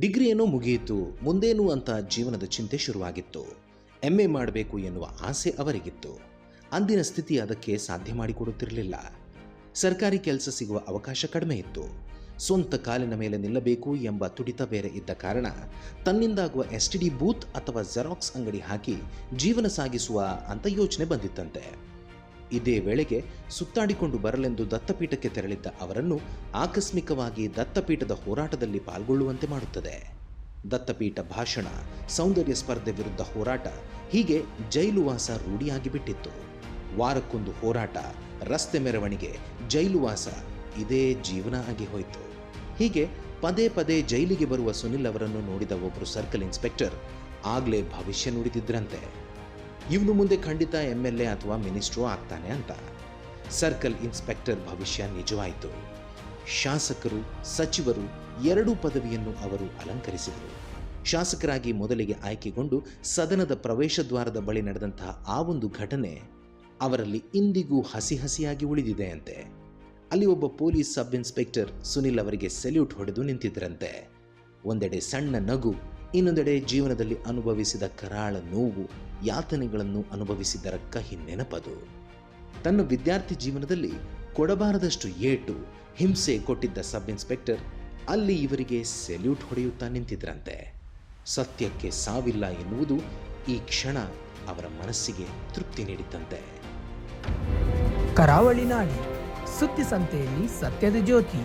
Degree ಮುಗಿಯಿತು, ಮುಂದೇನು ಅಂತ ಜೀವನದ ಚಿಂತೆ ಶುರುವಾಗಿತ್ತು. ಎಂ ಮಾಡಬೇಕು ಎನ್ನುವ ಆಸೆ ಅವರಿಗಿತ್ತು. ಅಂದಿನ ಸ್ಥಿತಿ ಅದಕ್ಕೆ ಸಾಧ್ಯ ಮಾಡಿಕೊಡುತ್ತಿರಲಿಲ್ಲ. ಸರ್ಕಾರಿ ಕೆಲಸ ಸಿಗುವ ಅವಕಾಶ ಕಡಿಮೆ ಇತ್ತು. ಸ್ವಂತ ಕಾಲಿನ ಮೇಲೆ ನಿಲ್ಲಬೇಕು ಎಂಬ ತುಡಿತ ಬೇರೆ ಇದ್ದ ಕಾರಣ ತನ್ನಿಂದಾಗುವ ಎಸ್ ಟಿ ಬೂತ್ ಅಥವಾ ಜೆರಾಕ್ಸ್ ಅಂಗಡಿ ಹಾಕಿ ಜೀವನ ಸಾಗಿಸುವ ಅಂತ ಯೋಚನೆ ಬಂದಿತ್ತಂತೆ. ಇದೇ ವೇಳೆಗೆ ಸುತ್ತಾಡಿಕೊಂಡು ಬರಲೆಂದು ದತ್ತಪೀಠಕ್ಕೆ ತೆರಳಿದ್ದ ಅವರನ್ನು ಆಕಸ್ಮಿಕವಾಗಿ ದತ್ತಪೀಠದ ಹೋರಾಟದಲ್ಲಿ ಪಾಲ್ಗೊಳ್ಳುವಂತೆ ಮಾಡುತ್ತದೆ. ದತ್ತಪೀಠ ಭಾಷಣ, ಸೌಂದರ್ಯ ಸ್ಪರ್ಧೆ ವಿರುದ್ಧ ಹೋರಾಟ ಹೀಗೆ ಜೈಲುವಾಸ ರೂಢಿಯಾಗಿಬಿಟ್ಟಿತ್ತು ವಾರಕ್ಕೊಂದು ಹೋರಾಟ, ರಸ್ತೆ ಮೆರವಣಿಗೆ, ಜೈಲುವಾಸ ಇದೇ ಜೀವನ ಆಗಿ ಹೋಯಿತು. ಹೀಗೆ ಪದೇ ಪದೇ ಜೈಲಿಗೆ ಬರುವ ಸುನಿಲ್ ಅವರನ್ನು ನೋಡಿದ ಒಬ್ಬರು ಸರ್ಕಲ್ ಇನ್ಸ್ಪೆಕ್ಟರ್, ಆಗಲೇ ಭವಿಷ್ಯ ನುಡಿದಿದ್ರಂತೆ. ಇವನು ಮುಂದೆ ಖಂಡಿತ ಎಂ ಎಲ್ ಎ ಅಥವಾ ಮಿನಿಸ್ಟ್ರು ಆಗ್ತಾನೆ ಅಂತ. ಸರ್ಕಲ್ ಇನ್ಸ್ಪೆಕ್ಟರ್ ಭವಿಷ್ಯ ನಿಜವಾಯಿತು. ಶಾಸಕರು, ಸಚಿವರು ಎರಡೂ ಪದವಿಯನ್ನು ಅವರು ಅಲಂಕರಿಸಿದರು. ಶಾಸಕರಾಗಿ ಮೊದಲಿಗೆ ಆಯ್ಕೆಗೊಂಡು ಸದನದ ಪ್ರವೇಶ ದ್ವಾರದ ಬಳಿ ನಡೆದಂತಹ ಆ ಒಂದು ಘಟನೆ ಅವರಲ್ಲಿ ಇಂದಿಗೂ ಹಸಿ ಹಸಿಯಾಗಿ ಉಳಿದಿದೆಯಂತೆ ಅಲ್ಲಿ ಒಬ್ಬ ಪೊಲೀಸ್ ಸಬ್ ಇನ್ಸ್ಪೆಕ್ಟರ್ ಸುನಿಲ್ ಅವರಿಗೆ ಸೆಲ್ಯೂಟ್ ಹೊಡೆದು ನಿಂತಿದ್ದರಂತೆ ಒಂದೆಡೆ ಸಣ್ಣ ನಗು ಇನ್ನೊಂದೆಡೆ ಜೀವನದಲ್ಲಿ ಅನುಭವಿಸಿದ ಕರಾಳ ನೋವು ಯಾತನೆಗಳನ್ನು ಅನುಭವಿಸಿದ್ದರ ಕಹಿ ನೆನಪದು. ತನ್ನ ವಿದ್ಯಾರ್ಥಿ ಜೀವನದಲ್ಲಿ ಕೊಡಬಾರದಷ್ಟು ಏಟು ಹಿಂಸೆ ಕೊಟ್ಟಿದ್ದ ಸಬ್ ಇನ್ಸ್ಪೆಕ್ಟರ್ ಅಲ್ಲಿ ಇವರಿಗೆ ಸೆಲ್ಯೂಟ್ ಹೊಡೆಯುತ್ತಾ ನಿಂತಿದ್ರಂತೆ. ಸತ್ಯಕ್ಕೆ ಸಾವಿಲ್ಲ ಎನ್ನುವುದು ಈ ಕ್ಷಣ ಅವರ ಮನಸ್ಸಿಗೆ ತೃಪ್ತಿ ನೀಡಿತಂತೆ ಕರಾವಳಿ ನಾಡಿ ಸುದ್ದಿ ಸಂತೆಯಲ್ಲಿ ಸತ್ಯದ ಜ್ಯೋತಿ.